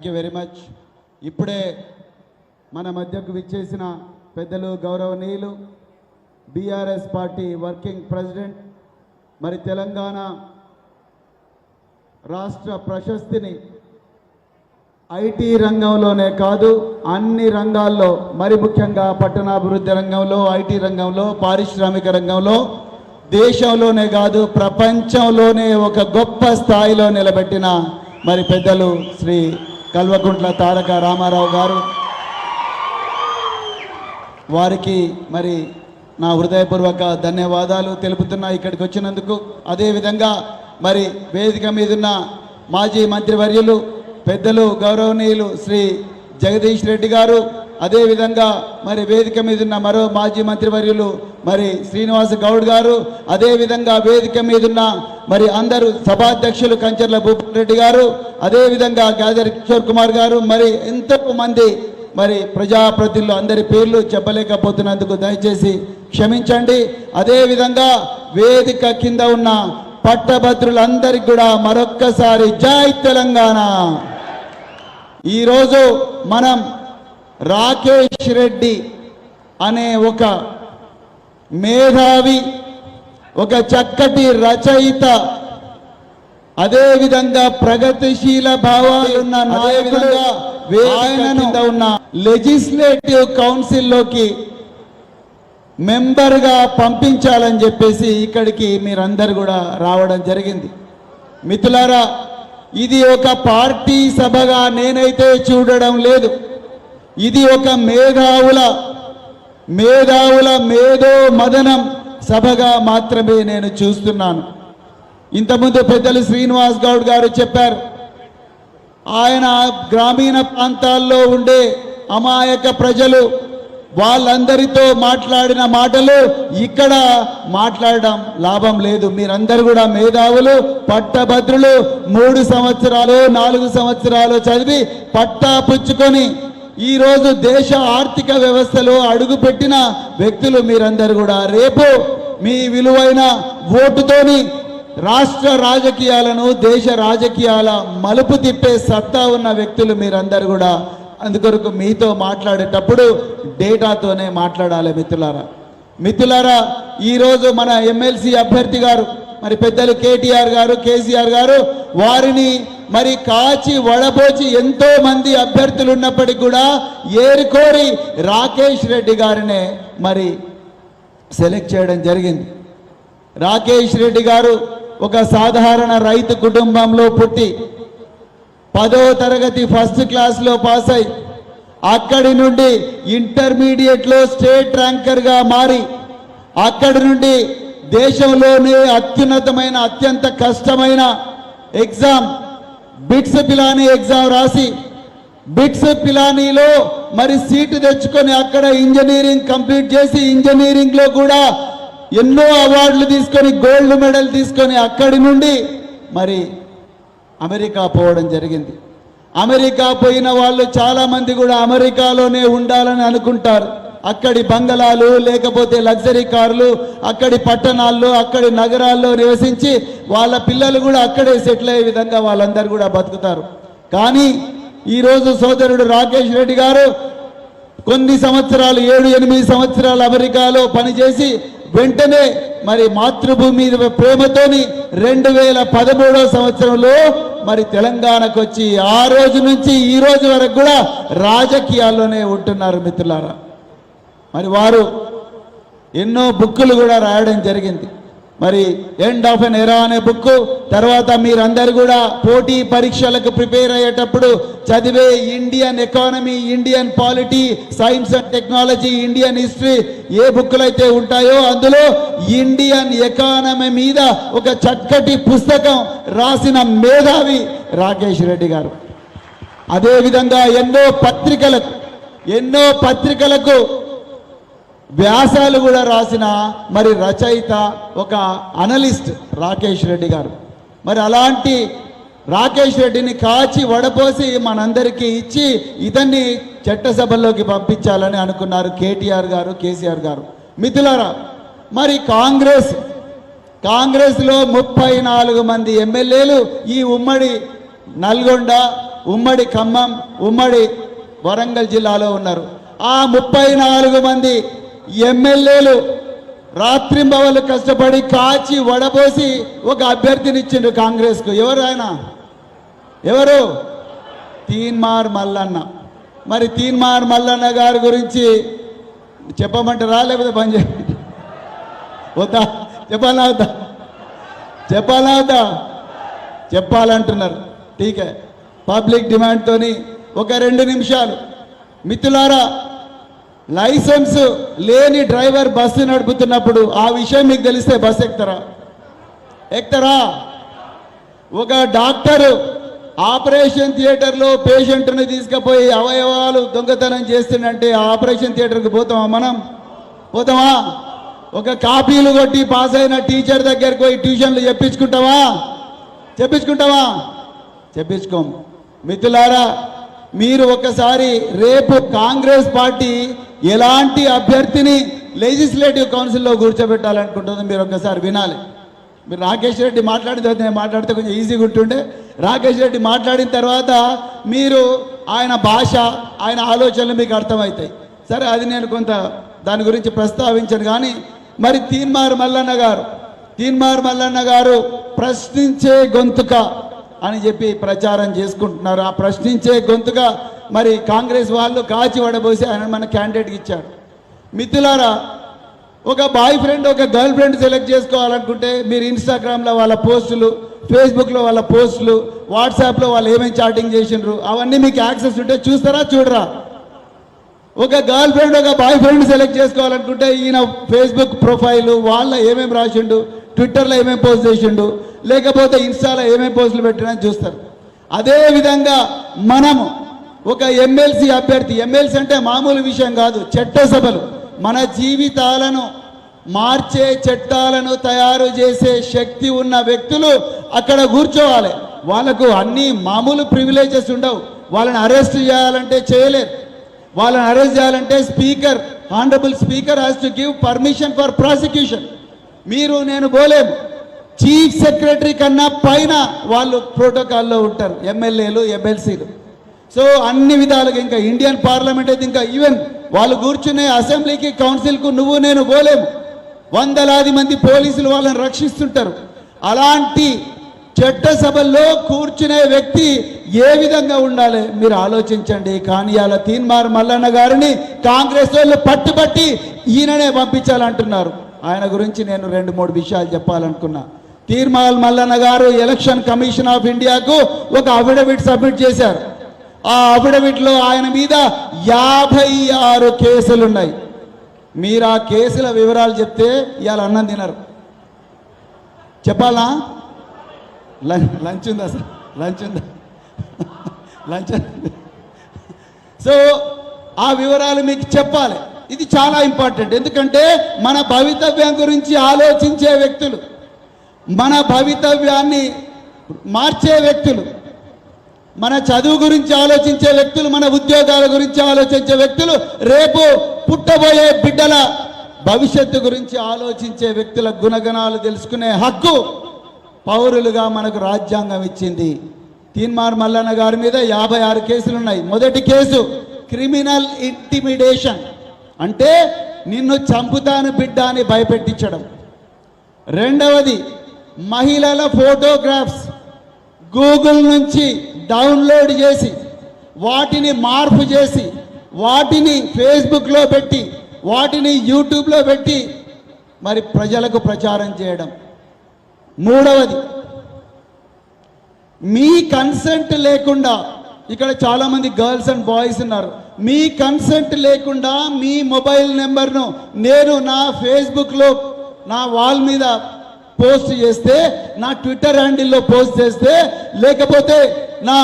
Thank you very much ఇప్పుడే మన మధ్యకు విచ్చేసిన పెద్దలు గౌరవనీయులు బీఆర్ఎస్ పార్టీ వర్కింగ్ ప్రెసిడెంట్ మరి తెలంగాణ రాష్ట్ర ప్రశస్తిని ఐటీ రంగంలోనే కాదు అన్ని రంగాల్లో మరి ముఖ్యంగా పట్టణాభివృద్ధి రంగంలో ఐటీ రంగంలో పారిశ్రామిక రంగంలో దేశంలోనే కాదు ప్రపంచంలోనే ఒక గొప్ప స్థాయిలో నిలబెట్టిన మరి పెద్దలు శ్రీ కల్వకుంట్ల తారక రామారావు గారు. వారికి మరి నా హృదయపూర్వక ధన్యవాదాలు తెలుపుతున్నా ఇక్కడికి వచ్చినందుకు. అదేవిధంగా మరి వేదిక మీదున్న మాజీ మంత్రివర్యులు పెద్దలు గౌరవనీయులు శ్రీ జగదీష్ రెడ్డి గారు అదేవిధంగా మరి వేదిక మీదున్న మరో మాజీ మంత్రివర్యులు మరి శ్రీనివాస గౌడ్ గారు అదేవిధంగా వేదిక మీదున్న మరి అందరూ సభాధ్యక్షులు కంచర్ల భూపన్ రెడ్డి గారు అదేవిధంగా గ్యాదర్ కిషోర్ కుమార్ గారు మరి ఎంతో మంది మరి ప్రజాప్రతినిధులు అందరి పేర్లు చెప్పలేకపోతున్నందుకు దయచేసి క్షమించండి. అదేవిధంగా వేదిక కింద ఉన్న పట్టభద్రులందరికీ కూడా మరొక్కసారి జై తెలంగాణ. ఈరోజు మనం రాకేష్ రెడ్డి అనే ఒక మేధావి ఒక చక్కటి రచయిత అదేవిధంగా ప్రగతిశీల భావాలున్న నాయకుడుగా ఆయనను ఉన్న లెజిస్లేటివ్ కౌన్సిల్లోకి మెంబర్గా పంపించాలని చెప్పేసి ఇక్కడికి మీరందరు కూడా రావడం జరిగింది. మిత్రులారా ఇది ఒక పార్టీ సభగా నేనైతే చూడడం లేదు. ఇది ఒక మేధావుల మేధావుల మేధో మదనం సభగా మాత్రమే నేను చూస్తున్నాను. ఇంతకుముందు పెద్దలు శ్రీనివాస్ గౌడ్ గారు చెప్పారు ఆయన గ్రామీణ ప్రాంతాల్లో ఉండే అమాయక ప్రజలు వాళ్ళందరితో మాట్లాడిన మాటలు ఇక్కడ మాట్లాడడం లాభం లేదు. మీరందరూ కూడా మేధావులు పట్టభద్రులు మూడు సంవత్సరాలు నాలుగు సంవత్సరాలు చదివి పట్టా పుచ్చుకొని ఈరోజు దేశ ఆర్థిక వ్యవస్థలో అడుగుపెట్టిన వ్యక్తులు మీరందరూ కూడా రేపు మీ విలువైన ఓటుతోని రాష్ట్ర రాజకీయాలను దేశ రాజకీయాల మలుపు తిప్పే సత్తా ఉన్న వ్యక్తులు మీరందరూ కూడా అందుకొరకు మీతో మాట్లాడేటప్పుడు డేటాతోనే మాట్లాడాలి మిత్రులారా. మిత్రులారా ఈరోజు మన ఎమ్మెల్సీ అభ్యర్థి గారు మరి పెద్దలు కేటీఆర్ గారు కేసీఆర్ గారు వారిని మరి కాచి వడబోచి ఎంతో మంది అభ్యర్థులు ఉన్నప్పటికీ కూడా ఏరుకోరి రాకేష్ రెడ్డి గారినే మరి సెలెక్ట్ చేయడం జరిగింది. రాకేష్ రెడ్డి గారు ఒక సాధారణ రైతు కుటుంబంలో పుట్టి పదో తరగతి ఫస్ట్ క్లాస్లో పాస్ అయి అక్కడి నుండి ఇంటర్మీడియట్లో స్టేట్ ర్యాంకర్గా మారి అక్కడి నుండి దేశంలోనే అత్యున్నతమైన అత్యంత కష్టమైన ఎగ్జామ్ బిట్స్ పిలానీ ఎగ్జామ్ రాసి బిట్స్ పిలానీలో మరి సీటు తెచ్చుకొని అక్కడ ఇంజనీరింగ్ కంప్లీట్ చేసి ఇంజనీరింగ్లో కూడా ఎన్నో అవార్డులు తీసుకొని గోల్డ్ మెడల్ తీసుకొని అక్కడి నుండి మరి అమెరికా పోవడం జరిగింది. అమెరికా పోయిన వాళ్ళు చాలామంది కూడా అమెరికాలోనే ఉండాలని అనుకుంటారు. అక్కడి బంగళాలు లేకపోతే లగ్జరీ కార్లు అక్కడి పట్టణాల్లో అక్కడి నగరాల్లో నివసించి వాళ్ళ పిల్లలు కూడా అక్కడే సెటిల్ అయ్యే విధంగా వాళ్ళందరూ కూడా బతుకుతారు. కానీ ఈరోజు సోదరుడు రాకేష్ రెడ్డి గారు కొన్ని సంవత్సరాలు ఏడు ఎనిమిది సంవత్సరాలు అమెరికాలో పనిచేసి వెంటనే మరి మాతృభూమి మీద ప్రేమతోని రెండు వేల పదమూడవ సంవత్సరంలో మరి తెలంగాణకు వచ్చి ఆ రోజు నుంచి ఈ రోజు వరకు కూడా రాజకీయాల్లోనే ఉంటున్నారు మిత్రులారా. మరి వారు ఎన్నో బుక్కులు కూడా రాయడం జరిగింది. మరి ఎండ్ ఆఫ్ ఎన్ ఎరా అనే బుక్ తర్వాత మీరందరూ కూడా పోటీ పరీక్షలకు ప్రిపేర్ అయ్యేటప్పుడు చదివే Indian economy Indian polity science and technology Indian history ఏ బుక్కులు అయితే ఉంటాయో అందులో ఇండియన్ ఎకానమీ మీద ఒక చక్కటి పుస్తకం రాసిన మేధావి రాకేష్ రెడ్డి గారు. అదేవిధంగా ఎన్నో పత్రికలకు ఎన్నో పత్రికలకు వ్యాసాలు కూడా రాసిన మరి రచయిత ఒక అనలిస్ట్ రాకేష్ రెడ్డి గారు. మరి అలాంటి రాకేష్ రెడ్డిని కాచి వడపోసి మనందరికీ ఇచ్చి ఇతన్ని చట్టసభల్లోకి పంపించాలని అనుకున్నారు కేటీఆర్ గారు కేసీఆర్ గారు. మిథులారా మరి కాంగ్రెస్ కాంగ్రెస్లో ముప్పై నాలుగు మంది ఎమ్మెల్యేలు ఈ ఉమ్మడి నల్గొండ ఉమ్మడి ఖమ్మం ఉమ్మడి వరంగల్ జిల్లాలో ఉన్నారు. ఆ ముప్పై నాలుగు మంది ఎమ్మెల్యేలు రాత్రింబవళ్ళు కష్టపడి కాచి వడపోసి ఒక అభ్యర్థినిచ్చిండు కాంగ్రెస్కు. ఎవరు ఆయన? ఎవరు? తీన్మార్ మల్లన్న. మరి తీన్మార్ మల్లన్న గారి గురించి చెప్పమంటారా లేకపోతే పని చేయ వద్దా? చెప్పాలా వద్దా? చెప్పాలా వద్దా? చెప్పాలంటున్నారు. టీకే. పబ్లిక్ డిమాండ్తోని ఒక రెండు నిమిషాలు. మిత్రులారా లైసెన్స్ లేని డ్రైవర్ బస్సు నడుపుతున్నప్పుడు ఆ విషయం మీకు తెలిస్తే బస్సు ఎక్కుతారా? ఎక్కుతారా? ఒక డాక్టరు ఆపరేషన్ థియేటర్లో పేషెంట్ని తీసుకుపోయి అవయవాలు దొంగతనం చేస్తుందంటే ఆ ఆపరేషన్ థియేటర్కి పోతామా మనం? పోతామా? ఒక కాపీలు కొట్టి పాస్ అయిన టీచర్ దగ్గరికి పోయి ట్యూషన్లు చెప్పించుకుంటావా? చెప్పించుకుంటావా? చెప్పించుకోం. మిత్రులారా మీరు ఒకసారి రేపు కాంగ్రెస్ పార్టీ ఎలాంటి అభ్యర్థిని లెజిస్లేటివ్ కౌన్సిల్లో కూర్చోబెట్టాలనుకుంటుందో మీరు ఒకసారి వినాలి. మీరు రాకేష్ రెడ్డి మాట్లాడిన తర్వాత నేను మాట్లాడితే కొంచెం ఈజీగా ఉంటుండే. రాకేష్ రెడ్డి మాట్లాడిన తర్వాత మీరు ఆయన భాష ఆయన ఆలోచనలు మీకు అర్థమవుతాయి. సరే అది నేను కొంత దాని గురించి ప్రస్తావించను కానీ మరి తీన్మార్ మల్లన్న గారు తీన్మార్ మల్లన్న గారు ప్రశ్నించే గొంతుక అని చెప్పి ప్రచారం చేసుకుంటున్నారు. ఆ ప్రశ్నించే గొంతుక మరి కాంగ్రెస్ వాళ్ళు కాచి వడబోసి ఆయన మన క్యాండిడేట్కి ఇచ్చారు. మిత్రులారా ఒక బాయ్ ఫ్రెండ్ ఒక గర్ల్ ఫ్రెండ్ సెలెక్ట్ చేసుకోవాలనుకుంటే మీరు ఇన్స్టాగ్రామ్లో వాళ్ళ పోస్టులు ఫేస్బుక్లో వాళ్ళ పోస్టులు వాట్సాప్లో వాళ్ళు ఏమేమి చాటింగ్ చేసిండ్రు అవన్నీ మీకు యాక్సెస్ ఉంటే చూస్తారా చూడరా? ఒక గర్ల్ ఫ్రెండ్ ఒక బాయ్ ఫ్రెండ్ సెలెక్ట్ చేసుకోవాలనుకుంటే ఈయన ఫేస్బుక్ ప్రొఫైల్ వాళ్ళ ఏమేమి రాసిండు ట్విట్టర్లో ఏమేమి పోస్ట్ చేసిండు లేకపోతే ఇన్స్టాలో ఏమేమి పోస్టులు పెట్టినా చూస్తారు. అదే విధంగా మనము ఒక ఎమ్మెల్సీ అభ్యర్థి ఎమ్మెల్సీ అంటే మామూలు విషయం కాదు చట్టసభలు. మన జీవితాలను మార్చే చట్టాలను తయారు చేసే శక్తి ఉన్న వ్యక్తులు అక్కడ కూర్చోవాలి. వాళ్ళకు అన్ని మామూలు ప్రివిలేజెస్ ఉండవు. వాళ్ళని అరెస్ట్ చేయాలంటే చేయలేరు. వాళ్ళని అరెస్ట్ చేయాలంటే speaker honourable speaker has to give permission for prosecution మీరు నేను పోలేము. చీఫ్ సెక్రటరీ కన్నా పైన వాళ్ళు ప్రోటోకాల్లో ఉంటారు. ఎమ్మెల్యేలు ఎమ్మెల్సీలు. సో అన్ని విధాలుగా ఇంకా ఇండియన్ పార్లమెంట్ అయితే ఇంకా ఈవెన్ వాళ్ళు కూర్చునే అసెంబ్లీకి కౌన్సిల్కు నువ్వు నేను పోలేము. వందలాది మంది పోలీసులు వాళ్ళని రక్షిస్తుంటారు. అలాంటి చట్టసభల్లో కూర్చునే వ్యక్తి ఏ విధంగా ఉండాలి? మీరు ఆలోచించండి. కానీ అలా తీన్మార్ మల్లన్న గారిని కాంగ్రెస్ వాళ్ళు పట్టుబట్టి ఈయననే పంపించాలంటున్నారు. ఆయన గురించి నేను రెండు మూడు విషయాలు చెప్పాలనుకున్నా. తీర్మాల్ Mallanna garu election commission of ఇండియాకు ఒక అఫిడవిట్ సబ్మిట్ చేశారు. ఆ అఫిడవిట్లో ఆయన మీద యాభై ఆరు కేసులు ఉన్నాయి మీరు ఆ కేసుల వివరాలు చెప్తే ఇవాళ అన్నం తినరు. చెప్పాలా లంచ్ ఉందా సార్? లంచ్ ఉందా? లంచ్ సో ఆ వివరాలు మీకు చెప్పాలి. ఇది చాలా ఇంపార్టెంట్. ఎందుకంటే మన భవితవ్యం గురించి ఆలోచించే వ్యక్తులు మన భవితవ్యాన్ని మార్చే వ్యక్తులు మన చదువు గురించి ఆలోచించే వ్యక్తులు మన ఉద్యోగాల గురించి ఆలోచించే వ్యక్తులు రేపు పుట్టబోయే బిడ్డల భవిష్యత్తు గురించి ఆలోచించే వ్యక్తుల గుణగణాలు తెలుసుకునే హక్కు పౌరులుగా మనకు రాజ్యాంగం ఇచ్చింది. తీన్మార్ మల్లన్న గారి మీద యాభై ఆరు కేసులు ఉన్నాయి మొదటి కేసు క్రిమినల్ ఇంటిమిడేషన్ అంటే నిన్ను చంపుతాను బిడ్డ అని భయపెట్టించడం. రెండవది మహిళల ఫోటోగ్రాఫ్స్ గూగుల్ నుంచి డౌన్లోడ్ చేసి వాటిని మార్పు చేసి వాటిని ఫేస్బుక్లో పెట్టి వాటిని యూట్యూబ్లో పెట్టి మరి ప్రజలకు ప్రచారం చేయడం. మూడవది మీ కన్సెంట్ లేకుండా ఇక్కడ చాలామంది గర్ల్స్ అండ్ బాయ్స్ ఉన్నారు. మీ కన్సెంట్ లేకుండా మీ మొబైల్ నెంబర్ను నేను నా ఫేస్బుక్లో నా వాల్ మీద పోస్ట్ చేస్తే నా ట్విట్టర్ హ్యాండిల్లో పోస్ట్ చేస్తే లేకపోతే నా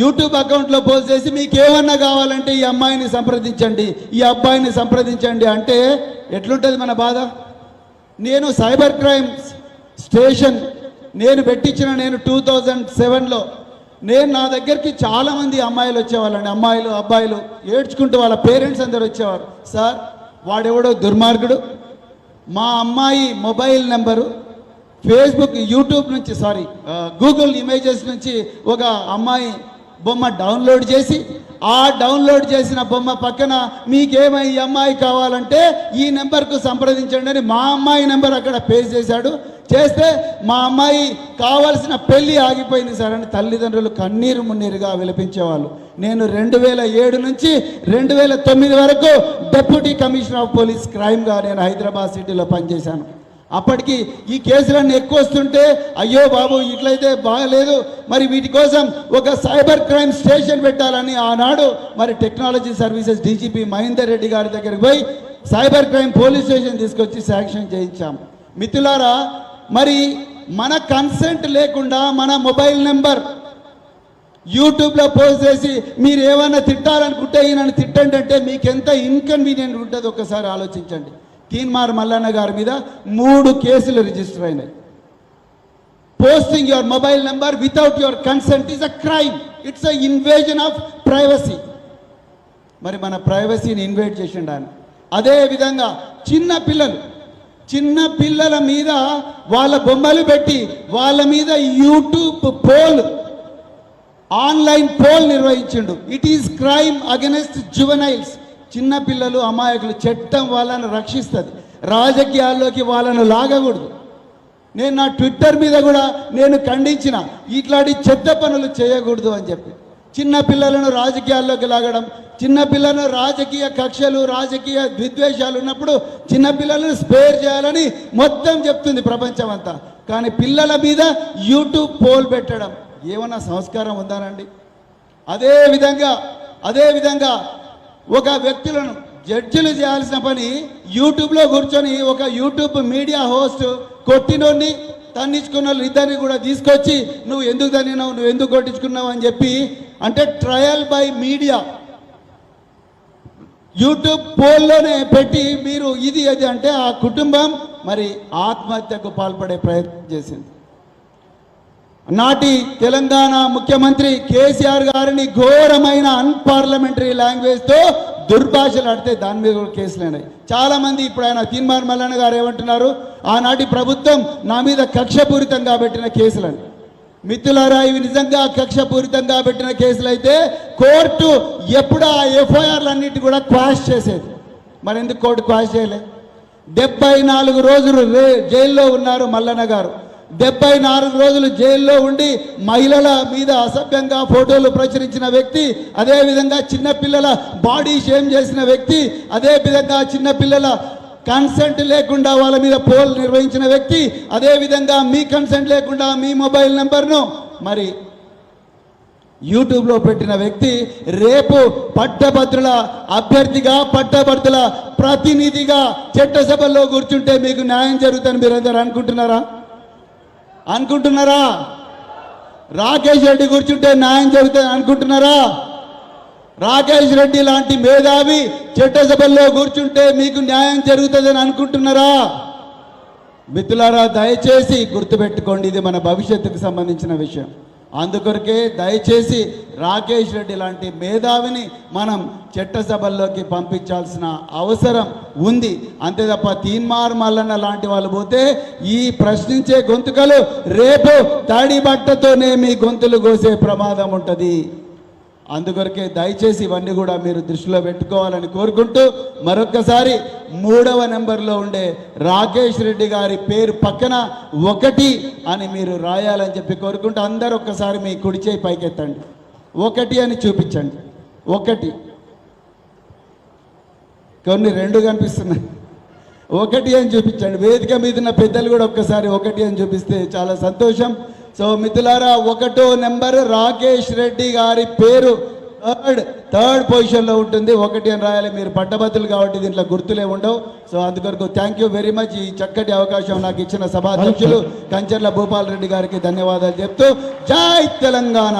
యూట్యూబ్ అకౌంట్లో పోస్ట్ చేసి మీకు ఏమన్నా కావాలంటే ఈ అమ్మాయిని సంప్రదించండి ఈ అబ్బాయిని సంప్రదించండి అంటే ఎట్లుంటుంది మన బాధ? నేను సైబర్ క్రైమ్ స్టేషన్ నేను పెట్టించిన నేను టూ థౌజండ్ సెవెన్లో నేను నా దగ్గరికి చాలామంది అమ్మాయిలు వచ్చేవాళ్ళండి. అమ్మాయిలు అబ్బాయిలు ఏడ్చుకుంటూ వాళ్ళ పేరెంట్స్ అందరు వచ్చేవారు. సార్ వాడెవడో దుర్మార్గుడు. మా అమ్మాయి మొబైల్ నెంబరు ఫేస్బుక్ యూట్యూబ్ నుంచి సారీ గూగుల్ ఇమేజెస్ నుంచి ఒక అమ్మాయి బొమ్మ డౌన్లోడ్ చేసి ఆ డౌన్లోడ్ చేసిన బొమ్మ పక్కన మీకేమై ఈ అమ్మాయి కావాలంటే ఈ నెంబర్కు సంప్రదించండి అని మా అమ్మాయి నెంబర్ అక్కడ పేస్ చేశాడు. చేస్తే మా అమ్మాయి కావాల్సిన పెళ్ళి ఆగిపోయింది సార్ అని తల్లిదండ్రులు కన్నీరు మున్నీరుగా విలపించేవాళ్ళు. నేను రెండు వేల ఏడు నుంచి రెండు వేల తొమ్మిది వరకు డెప్యూటీ కమిషనర్ ఆఫ్ పోలీస్ క్రైమ్గా నేను హైదరాబాద్ సిటీలో పనిచేశాను. అప్పటికి ఈ కేసులన్నీ ఎక్కువ వస్తుంటే అయ్యో బాబు ఇట్లయితే బాగలేదు. మరి వీటి కోసం ఒక సైబర్ క్రైమ్ స్టేషన్ పెట్టాలని ఆనాడు మరి technology services DGP Mahender Reddy గారి దగ్గరికి పోయి సైబర్ క్రైమ్ పోలీస్ స్టేషన్ తీసుకొచ్చి శాంక్షన్ చేయించాం. మిత్రులారా మరి మన కన్సెంట్ లేకుండా మన మొబైల్ నెంబర్ యూట్యూబ్లో పోస్ట్ చేసి మీరు ఏమైనా తిట్టాలనుకుంటే ఈయనను తిట్టండి అంటే మీకు ఎంత ఇన్కన్వీనియంట్ ఉంటుందో ఒకసారి ఆలోచించండి. తీన్మార్ మల్లన్న గారి మీద మూడు కేసులు రిజిస్టర్ అయినాయి. Posting your mobile number without your consent is a crime it's a invasion of privacy మరి మన ప్రైవసీని ఇన్వైట్ చేసిండు ఆయన. అదే విధంగా చిన్న పిల్లలు చిన్న పిల్లల మీద వాళ్ళ బొమ్మలు పెట్టి వాళ్ళ మీద YouTube poll online poll నిర్వహించిండు. It is crime against juveniles చిన్నపిల్లలు అమాయకులు చట్టం వాళ్ళని రక్షిస్తుంది. రాజకీయాల్లోకి వాళ్ళను లాగకూడదు. నేను నా ట్విట్టర్ మీద కూడా నేను ఖండించిన ఇట్లాంటి చెత్త పనులు చేయకూడదు అని చెప్పి. చిన్న పిల్లలను రాజకీయాల్లోకి లాగడం చిన్నపిల్లలను రాజకీయ కక్షలు రాజకీయ విద్వేషాలు ఉన్నప్పుడు చిన్నపిల్లలను స్పేర్ చేయాలని మొత్తం చెప్తుంది ప్రపంచం అంతా కానీ పిల్లల మీద యూట్యూబ్ పోల్ పెట్టడం ఏమన్నా సంస్కారం ఉందానండి అదే విధంగా అదే విధంగా ఒక వ్యక్తులను జడ్జిలు చేయాల్సిన పని యూట్యూబ్లో కూర్చొని ఒక యూట్యూబ్ మీడియా హోస్ట్ కొట్టినోడిని తన్నించుకున్న వాళ్ళు ఇద్దరిని కూడా తీసుకొచ్చి నువ్వు ఎందుకు తన్నినావు? నువ్వు ఎందుకు కొట్టించుకున్నావు? అని చెప్పి అంటే ట్రయల్ బై మీడియా. యూట్యూబ్ పోల్లోనే పెట్టి మీరు ఇది అది అంటే ఆ కుటుంబం మరి ఆత్మహత్యకు పాల్పడే ప్రయత్నం చేసింది. నాటి తెలంగాణ ముఖ్యమంత్రి కేసీఆర్ గారిని ఘోరమైన అన్పార్లమెంటరీ లాంగ్వేజ్తో దుర్భాషలు ఆడితే దాని మీద కూడా కేసులు అయినాయి చాలామంది ఇప్పుడు ఆయన తీన్మార్ మల్లన్న గారు ఏమంటున్నారు? ఆనాటి ప్రభుత్వం నా మీద కక్షపూరితంగా పెట్టిన కేసులని. మిత్రులారా ఇవి నిజంగా కక్షపూరితంగా పెట్టిన కేసులు అయితే కోర్టు ఎప్పుడు ఆ ఎఫ్ఐఆర్లన్నిటి కూడా క్వాష్ చేసేది. మరి ఎందుకు కోర్టు క్వాష్ చేయలే? డెబ్బై నాలుగు రోజులు జైల్లో ఉన్నారు మల్లన్న గారు. డెబ్బై నాలుగు రోజులు జైల్లో ఉండి మహిళల మీద అసభ్యంగా ఫోటోలు ప్రచురించిన వ్యక్తి అదేవిధంగా చిన్నపిల్లల బాడీ షేమ్ చేసిన వ్యక్తి అదే విధంగా చిన్నపిల్లల కన్సెంట్ లేకుండా వాళ్ళ మీద పోల్ నిర్వహించిన వ్యక్తి అదేవిధంగా మీ కన్సెంట్ లేకుండా మీ మొబైల్ నెంబర్ను మరి యూట్యూబ్లో పెట్టిన వ్యక్తి రేపు పట్టభద్రుల అభ్యర్థిగా పట్టభద్రుల ప్రతినిధిగా చట్టసభల్లో కూర్చుంటే మీకు న్యాయం జరుగుతుందని మీరు అందరూ అనుకుంటున్నారా? అనుకుంటున్నారా? రాకేష్ రెడ్డి కూర్చుంటే న్యాయం జరుగుతుంది అనుకుంటున్నారా? రాకేష్ రెడ్డి లాంటి మేధావి చట్టసభల్లో కూర్చుంటే మీకు న్యాయం జరుగుతుందని అనుకుంటున్నారా? మిత్రులారా దయచేసి గుర్తుపెట్టుకోండి ఇది మన భవిష్యత్తుకు సంబంధించిన విషయం. అందుకొరకే దయచేసి రాకేష్ రెడ్డి లాంటి మేధావిని మనం చట్టసభల్లోకి పంపించాల్సిన అవసరం ఉంది. అంతే తప్ప తీన్మార్ మల్లన్న లాంటి వాళ్ళు పోతే ఈ ప్రశ్నించే గొంతుకలు రేపు తడి బట్టతోనే మీ గొంతులు కోసే ప్రమాదం ఉంటుంది. అందుకొరకే దయచేసి ఇవన్నీ కూడా మీరు దృష్టిలో పెట్టుకోవాలని కోరుకుంటూ మరొక్కసారి మూడవ నెంబర్లో ఉండే రాకేష్ రెడ్డి గారి పేరు పక్కన ఒకటి అని మీరు రాయాలని చెప్పి కోరుకుంటూ అందరూ ఒక్కసారి మీ కుడిచేయి పైకెత్తండి. ఒకటి అని చూపించండి. ఒకటి. కొన్ని రెండు కనిపిస్తున్నాయి. ఒకటి అని చూపించండి. వేదిక మీద ఉన్న పెద్దలు కూడా ఒక్కసారి ఒకటి అని చూపిస్తే చాలా సంతోషం. సో మిత్రులారా ఒకటో నెంబర్ రాకేష్ రెడ్డి గారి పేరు థర్డ్ థర్డ్ పొజిషన్లో ఉంటుంది. ఒకటి అని రాయాలి. మీరు పట్టభద్రులు కాబట్టి దీంట్లో గుర్తులే ఉండవు. సో అందుకొరకు థ్యాంక్ యూ వెరీ మచ్ ఈ చక్కటి అవకాశం నాకు ఇచ్చిన సభాధ్యక్షులు కంచర్ల భూపాల్ రెడ్డి గారికి ధన్యవాదాలు చెప్తూ జై తెలంగాణ.